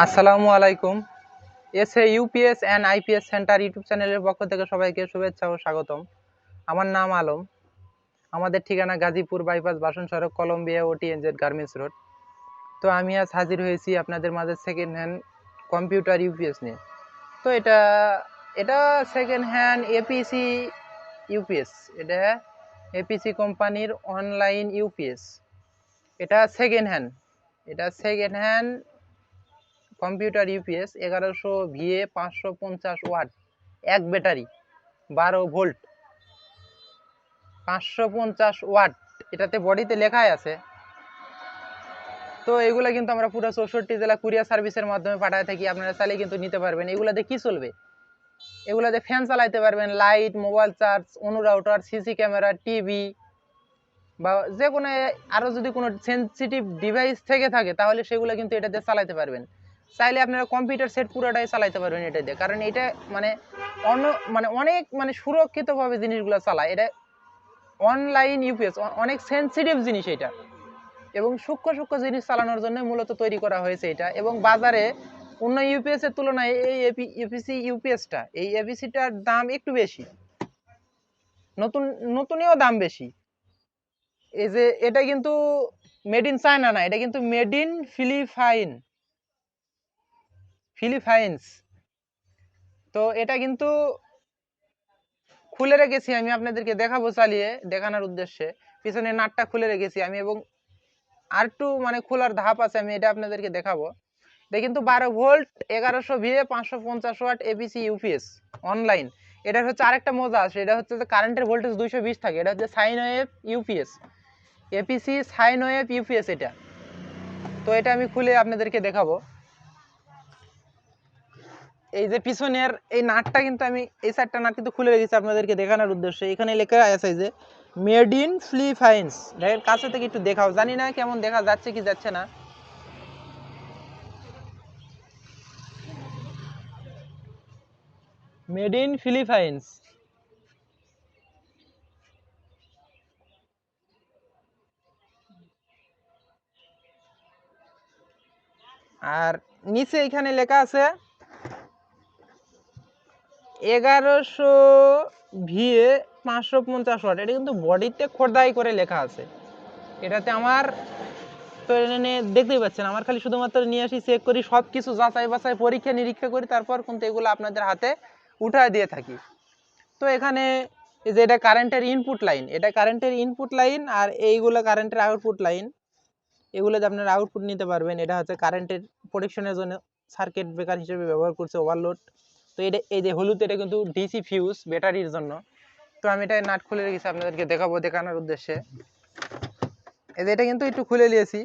আসসালামু আলাইকুম। S A UPS and IPS centre YouTube চ্যানেলের পক্ষ থেকে সবাইকে শুভেচ্ছা ও স্বাগতম। আমার নাম আলম। আমাদের ঠিকানা গাজীপুর বাইপাস বাসন সড়ক, কলম্বিয়া ও টিএনজেড গার্মেন্টস রোড। তো আমি আজ হাজির হয়েছি আপনাদের মাঝে সেকেন্ড হ্যান্ড কম্পিউটার ইউপিএস নিয়ে। তো এটা এটা সেকেন্ড হ্যান্ড এপিসি ইউপিএস এটা এপিসি কোম্পানির অনলাইন ইউপিএস এটা সেকেন্ড হ্যান্ড এটা সেকেন্ড হ্যান্ড কম্পিউটার ইউপিএস এগারোশো ভিএ পাঁচশো পঞ্চাশ ওয়াট, এক ব্যাটারি, বারো ভোল্ট। পাঁচশো পঞ্চাশ ওয়াট, এটাতে বডিতে লেখাই আছে। তো এগুলো কিন্তু আমরা পুরো চৌষট্টি জেলা কুরিয়ার সার্ভিসের মাধ্যমে পাঠায় থাকি, আপনারা চালিয়ে কিন্তু নিতে পারবেন। এগুলাতে কি চলবে? এগুলাতে ফ্যান চালাইতে পারবেন, লাইট, মোবাইল চার্জ অনুরাউটার সিসি ক্যামেরা, টিভি বা যে কোনো আরও যদি কোনো সেন্সিটিভ ডিভাইস থেকে থাকে, তাহলে সেগুলো কিন্তু এটাতে চালাতে পারবেন। চাইলে আপনারা কম্পিউটার সেট পুরোটাই চালাতে পারবেন এটা দিয়ে। কারণ এটা মানে অন্য মানে অনেক মানে সুরক্ষিতভাবে জিনিসগুলো চালায়। এটা অনলাইন ইউপিএস অনেক সেন্সিটিভ জিনিস এটা। এবং সূক্ষ্ম সূক্ষ্ম জিনিস চালানোর জন্য মূলত তৈরি করা হয়েছে এটা। এবং বাজারে অন্য ইউপিএস এর তুলনায় এই এপি এপিসি ইউপিএসটা এই এপিসিটার দাম একটু বেশি। নতুন, নতুনেও দাম বেশি। এই যে এটা কিন্তু মেড ইন চায়না না, এটা কিন্তু মেড ইন ফিলিপাইন ফিলিপাইন্স। তো এটা কিন্তু খুলে রেখেছি আমি আপনাদেরকে দেখাবো চালিয়ে, দেখানোর উদ্দেশ্যে। পিছনে নাটটা খুলে রেখেছি আমি এবং আর একটু মানে খোলার ধাপ আছে, আমি এটা আপনাদেরকে দেখাবো। এটা কিন্তু বারো ভোল্ট, এগারোশো ভিএ পাঁচশো পঞ্চাশ ওয়াট এবিসি ইউপিএস অনলাইন এটা হচ্ছে আরেকটা মজা আছে, এটা হচ্ছে যে কারেন্টের ভোল্টেজ দুইশো বিশ থাকে, এটা হচ্ছে sine wave UPS APC sine wave UPS এটা। তো এটা আমি খুলে আপনাদেরকে দেখাবো। এই যে পিছনের এই নাটটা কিন্তু আমি, এই সাইডটা নাট কিন্তু খুলে রেখেছি আপনাদেরকে দেখানোর উদ্দেশ্যে। এখানে লেখা আছে যে মেড ইন ফিলিপাইন্স ডাইরেক্ট কাছে থেকে একটু দেখাও। জানি না কেমন দেখা যাচ্ছে কি যাচ্ছে না। মেড ইন ফিলিপাইন্স আর নিচে এখানে লেখা আছে এগারোশো ভিএ পাঁচশো পঞ্চাশ ওয়াট। এটা কিন্তু বডিতে খোরদাই করে লেখা আছে। এটাতে আমার তো এখানে দেখতেই পাচ্ছেন, আমার খালি শুধুমাত্র নিয়ে আসি চেক করি সব কিছু যাচাই বাছাই, পরীক্ষা নিরীক্ষা করি, তারপর কিন্তু এগুলো আপনাদের হাতে উঠায় দিয়ে থাকি। তো এখানে যে এটা কারেন্টের ইনপুট লাইন এটা কারেন্টের ইনপুট লাইন আর এইগুলো কারেন্টের আউটপুট লাইন এগুলোতে আপনারা আউটপুট নিতে পারবেন, এটা হচ্ছে কারেন্টের প্রোটেকশনের জন্য সার্কিট ব্রেকার হিসেবে ব্যবহার করছে ওভারলোড তো এটা এই যে হলুদ, এটা কিন্তু ডিসি ফিউজ ব্যাটারির জন্য। তো আমি এটা নাট খুলে রেখেছি, আপনাদেরকে দেখাবো দেখানোর উদ্দেশ্যে। এই যে, এটা কিন্তু একটু খুলে নিয়েছি।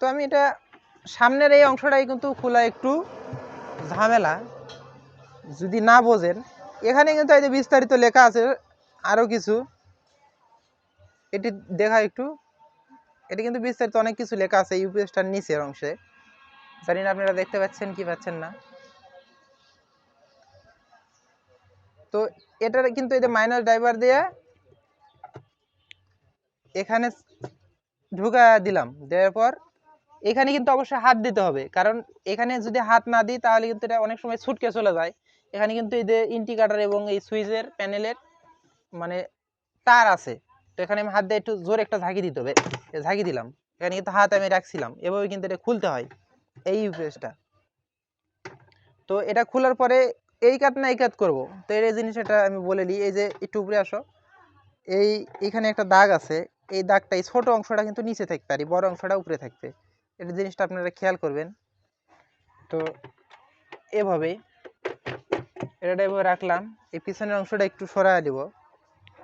তো আমি এটা সামনের এই অংশটাই কিন্তু খোলা একটু ঝামেলা, যদি না বোঝেন। এখানে কিন্তু এই যে বিস্তারিত লেখা আছে আরও কিছু। এটি দেখা একটু। এটা কিন্তু বিস্তারিত অনেক কিছু লেখা আছে ইউপিএসটার নিচের অংশে। জানি না আপনারা দেখতে পাচ্ছেন কি পাচ্ছেন না। তো এটার কিন্তু এই যে মাইনাস ড্রাইভার দিয়ে এখানে ঢুকা দিলাম, দেওয়ার পর এখানে কিন্তু অবশ্যই হাত দিতে হবে। কারণ এখানে যদি হাত না দিই, তাহলে কিন্তু এটা অনেক সময় ছুটকে চলে যায়। এখানে কিন্তু এই যে ইন্ডিকেটার এবং এই সুইচের প্যানেলের মানে তার আছে। তো এখানে আমি হাত দিয়ে একটু জোরে একটা ঝাঁকি দিতে হবে। ঝাঁকি দিলাম। এখানে কিন্তু হাত আমি রাখছিলাম। এভাবে কিন্তু এটা খুলতে হয়। এই ইউপিএসটা তো এটা খোলার পরে এই কাট না এই কাট করব। তো এই জিনিস এটা আমি বলে দিই, এই যে একটু উপরে আসো, এই এখানে একটা দাগ আছে, এই দাগটা এই ছোটো অংশটা কিন্তু নিচে থাকতে পারি, বড় অংশটা উপরে থাকবে এটা জিনিসটা আপনারা খেয়াল করবেন। তো এভাবেই এটা এভাবে রাখলাম, এই পিছনের অংশটা একটু সরা দিব।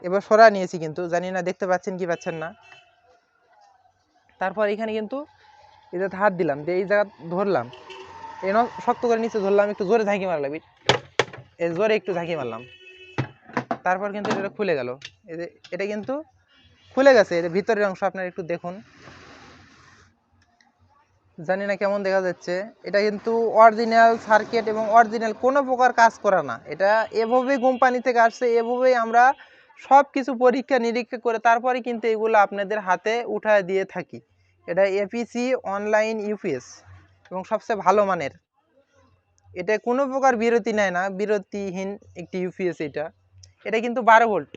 এবার সরা নিয়েছি কিন্তু, জানি না দেখতে পাচ্ছেন কি পাচ্ছেন না। তারপর এখানে কিন্তু এই যে হাত দিলাম দিয়ে এই জায়গা ধরলাম এই ন- শক্ত করে নিচে ধরলাম, একটু জোরে ঝাঁকি মারলাম, এই- এই জোরে একটু ঝাঁকি মারলাম। তারপর কিন্তু এটা খুলে গেল এটা কিন্তু খুলে গেছে। এটা ভিতরের অংশ আপনারা একটু দেখুন। জানি না কেমন দেখা যাচ্ছে। এটা কিন্তু অরিজিনাল সার্কিট এবং অরিজিনাল কোনো প্রকার কাজ করা না। এটা এভাবেই কোম্পানি থেকে আসছে, এভাবেই আমরা সব কিছু পরীক্ষা নিরীক্ষা করে তারপরে কিন্তু এগুলো আপনাদের হাতে উঠায় দিয়ে থাকি। এটা এপিসি অনলাইন ইউপিএস এবং সবচেয়ে ভালো মানের। এটা কোনো প্রকার বিরতি নেয় না। বিরতিহীন একটি ইউপিএস এটা। এটা কিন্তু বারো ভোল্ট।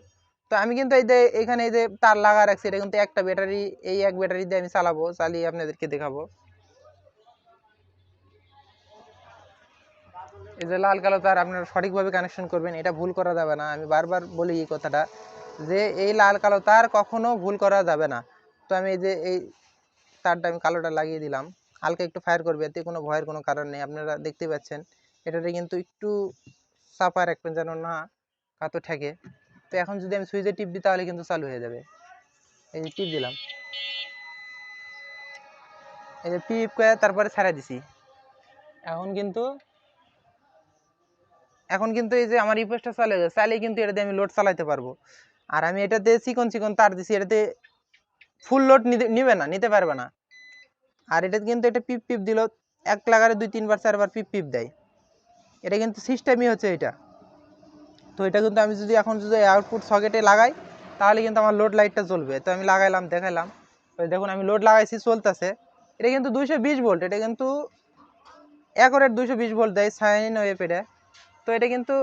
তো আমি কিন্তু এই যে এখানে এই যে তার লাগা রাখছি, এটা কিন্তু একটা ব্যাটারি, এই এক ব্যাটারি দিয়ে আমি চালাবো, চালিয়ে আপনাদেরকে দেখাবো। এই যে লাল কালো তার আপনারা সঠিকভাবে কানেকশন করবেন, এটা ভুল করা যাবে না। আমি বারবার বলি এই কথাটা, যে এই লাল কালো তার কখনো ভুল করা যাবে না। তো আমি এই যে এই তারটা আমি কালোটা লাগিয়ে দিলাম। হালকা একটু ফায়ার করবে, এতে কোনো ভয়ের কোনো কারণ নেই। আপনারা দেখতে পাচ্ছেন, এটাতে কিন্তু একটু চাপা রাখবেন যেন না কাতো ঠেকে। তো এখন যদি আমি সুইচে টিপ দিই, তাহলে কিন্তু চালু হয়ে যাবে। এই যে টিপ দিলাম। এই যে পিপ করে তারপরে ছেড়ে দিছি। এখন কিন্তু এখন কিন্তু এই যে আমার ইউপিএসটা চালে গেছে চালিয়ে কিন্তু এটাতে আমি লোড চালাতে পারব। আর আমি এটাতে চিকন চিকন তার দিছি, এটাতে ফুল লোড নিতে, নিবে না, নিতে পারবে না। আর এটা কিন্তু এটা পিপ পিপ দিল, এক লাগারে দুই তিনবার, চারবার পিপ পিপ দেয়। এটা কিন্তু সিস্টেমই হচ্ছে এটা। তো এটা কিন্তু আমি যদি এখন যদি আউটপুট সকেটে লাগাই, তাহলে কিন্তু আমার লোড লাইটটা জ্বলবে তো আমি লাগাইলাম, দেখাইলাম। দেখুন, আমি লোড লাগাইছি, চলতেছে। এটা কিন্তু দুইশো বিশ ভোল্ট এটা কিন্তু একরের দুইশো বিশ ভোল্ট দেয় সাইন ওয়েব এটা। তো এটা কিন্তু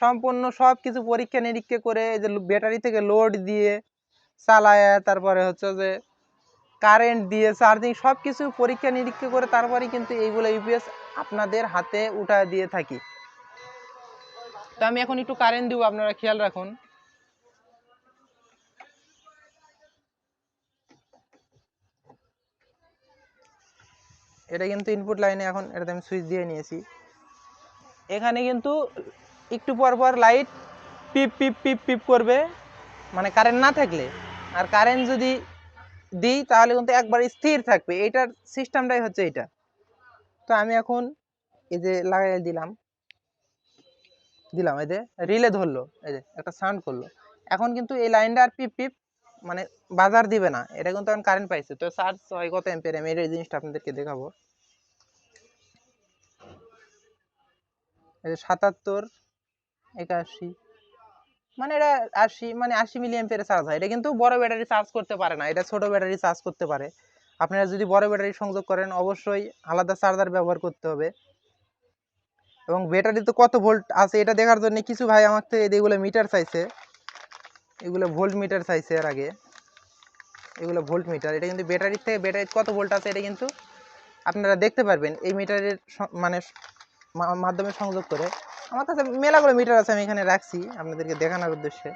সম্পূর্ণ সব কিছু পরীক্ষা নিরীক্ষা করে এই যে ব্যাটারি থেকে লোড দিয়ে চালায়, তারপরে হচ্ছে যে কারেন্ট দিয়ে চার্জিং সব কিছু পরীক্ষা নিরীক্ষা করে তারপরে কিন্তু এইগুলো ইউপিএস আপনাদের হাতে উঠা দিয়ে থাকি। তো আমি এখন একটু কারেন্ট দিব, আপনারা খেয়াল রাখুন। এটা কিন্তু ইনপুট লাইনে এখন, এটাতে আমি সুইচ দিয়ে নিয়েছি। এখানে কিন্তু একটু পর পর লাইট পিপ পিপ পিপ পিপ করবে। মানে কারেন্ট না থাকলে। আর কারেন্ট যদি দিই, তাহলে কিন্তু একবার স্থির থাকবে। এইটার সিস্টেমটাই হচ্ছে এটা। তো আমি এখন এই যে লাগাই দিলাম। দিলাম, এই যে রিলে ধরলো, এই যে একটা সাউন্ড করল। এখন কিন্তু এই লাইনটা আর পিপ পিপ মানে বাজার দিবে না। এটা কিন্তু এখন কারেন্ট পাইছে। তো চার্জ হয় কত এম্পের আমি এই জিনিসটা আপনাদেরকে দেখাবো। এই যে সাতাত্তর, একাশি। মানে এটা আশি মানে আশি মিলি এম্পিয়ারে চার্জ হয়। এটা কিন্তু বড় ব্যাটারি চার্জ করতে পারে না। এটা ছোট ব্যাটারি চার্জ করতে পারে। আপনারা যদি বড় ব্যাটারি সংযোগ করেন, অবশ্যই আলাদা চার্জার ব্যবহার করতে হবে। এবং ব্যাটারিতে কত ভোল্ট আছে, এটা দেখার জন্য কিছু ভাই আমার থেকে এগুলো মিটার চাইছে। এগুলো ভোল্ট মিটার চাইছে এর আগে। এগুলো ভোল্ট মিটার এটা কিন্তু ব্যাটারির থেকে ব্যাটারির কত ভোল্ট আছে, এটা কিন্তু আপনারা দেখতে পারবেন। এই মিটারের মানে মাধ্যমে সংযোগ করে। আমার কাছে মেলাগুলো মিটার আছে, আমি এখানে রাখছি আপনাদেরকে দেখানোর উদ্দেশ্যে।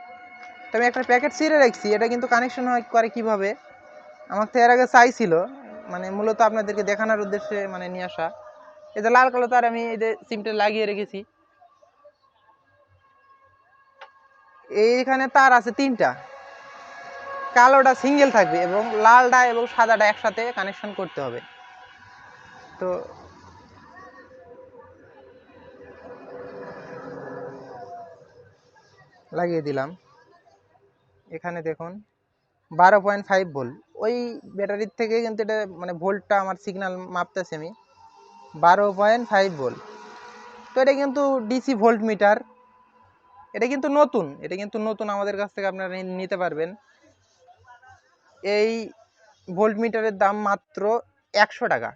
তো আমি একটা প্যাকেট ছিঁড়ে রাখছি, এটা কিন্তু কানেকশন হয় করে কীভাবে? আমার তো এর আগে চাইছিল মানে মূলত আপনাদেরকে দেখানোর উদ্দেশ্যে মানে নিয়ে আসা। এই যে লাল কালো তার আমি এই যে সিমটা লাগিয়ে রেখেছি। এইখানে তার আছে তিনটা। কালোটা সিঙ্গেল থাকবে এবং লালটা এবং সাদাটা একসাথে কানেকশন করতে হবে। তো লাগিয়ে দিলাম। এখানে দেখুন, বারো পয়েন্ট ফাইভ ভোল্ট ওই ব্যাটারির থেকে কিন্তু এটা মানে ভোল্টটা আমার সিগন্যাল মাপতেছি আমি। বারো পয়েন্ট ফাইভ ভোল্ট তো এটা কিন্তু ডিসি ভোল্ট মিটার এটা কিন্তু নতুন। এটা কিন্তু নতুন আমাদের কাছ থেকে আপনারা নিতে পারবেন। এই ভোল্ট মিটারের দাম মাত্র একশো টাকা।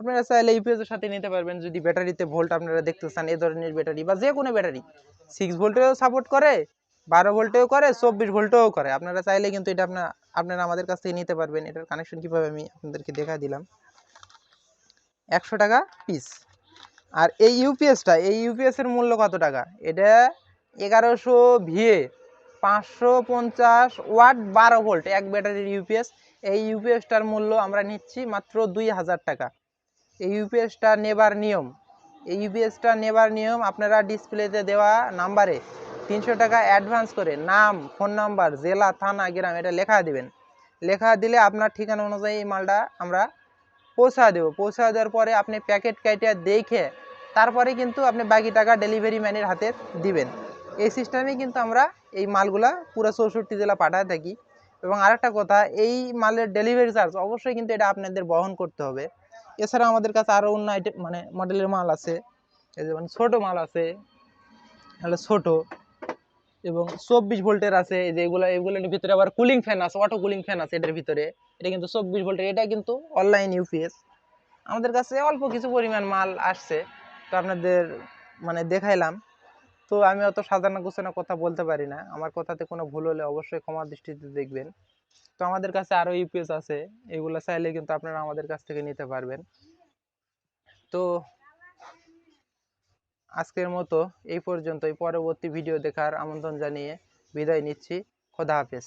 আপনারা চাইলে ইউপিএস এর সাথে নিতে পারবেন। যদি ব্যাটারিতে ভোল্ট আপনারা দেখতে চান এই ধরনের ব্যাটারি বা যে কোনো ব্যাটারি। সিক্স ভোল্টেও সাপোর্ট করে, বারো ভোল্টেও করে, চব্বিশ ভোল্টেও করে। আপনারা চাইলে কিন্তু এটা আপনার আপনারা আমাদের কাছ থেকে নিতে পারবেন। এটার কানেকশন কীভাবে আমি আপনাদেরকে দেখা দিলাম। একশো টাকা পিস আর এই ইউপিএসটা এই ইউপিএস এর মূল্য কত টাকা? এটা এগারোশো ভিএ পাঁচশো পঞ্চাশ ওয়াট বারো ভোল্ট এক ব্যাটারির ইউপিএস এই ইউপিএসটার মূল্য আমরা নিচ্ছি মাত্র দুই হাজার টাকা। এই ইউপিএসটা নেবার নিয়ম। এই ইউপিএসটা নেবার নিয়ম আপনারা ডিসপ্লেতে দেওয়া নাম্বারে তিনশো টাকা অ্যাডভান্স করে নাম, ফোন নাম্বার, জেলা, থানা, গ্রাম এটা লেখা দিবেন। লেখা দিলে আপনার ঠিকানা অনুযায়ী এই মালটা আমরা পৌঁছা দেবো। পৌঁছা দেওয়ার পরে আপনি প্যাকেট কাইটে দেখে তারপরে কিন্তু আপনি বাকি টাকা ডেলিভারি ম্যানের হাতে দিবেন। এই সিস্টেমে কিন্তু আমরা এই মালগুলা পুরো চৌষট্টি জেলা পাঠায় থাকি। এবং আরেকটা কথা, এই মালের ডেলিভারি চার্জ অবশ্যই কিন্তু এটা আপনাদের বহন করতে হবে। এছাড়া আমাদের কাছে আরও অন্য আইটেম মানে মডেলের মাল আছে। যেমন ছোটো মাল আছে। তাহলে ছোটো। এবং চব্বিশ ভোল্টের আছে। যে এগুলো এগুলোর ভিতরে আবার কুলিং ফ্যান আছে অটো কুলিং ফ্যান আছে এটার ভিতরে। এটা কিন্তু চব্বিশ ভোল্টের। এটা কিন্তু অনলাইন ইউপিএস আমাদের কাছে অল্প কিছু পরিমাণ মাল আসছে। তো আপনাদের মানে দেখাইলাম। তো আমি অত সাজানো গোছানো কথা বলতে পারি না। আমার কথাতে কোনো ভুল হলে অবশ্যই ক্ষমা দৃষ্টিতে দেখবেন। তো আমাদের কাছে আরও ইউপিএস আছে, এগুলো চাইলে কিন্তু আপনারা আমাদের কাছ থেকে নিতে পারবেন। তো আজকের মতো এই পর্যন্তই, পরবর্তী ভিডিও দেখার আমন্ত্রণ জানিয়ে বিদায় নিচ্ছি। খোদা হাফেজ।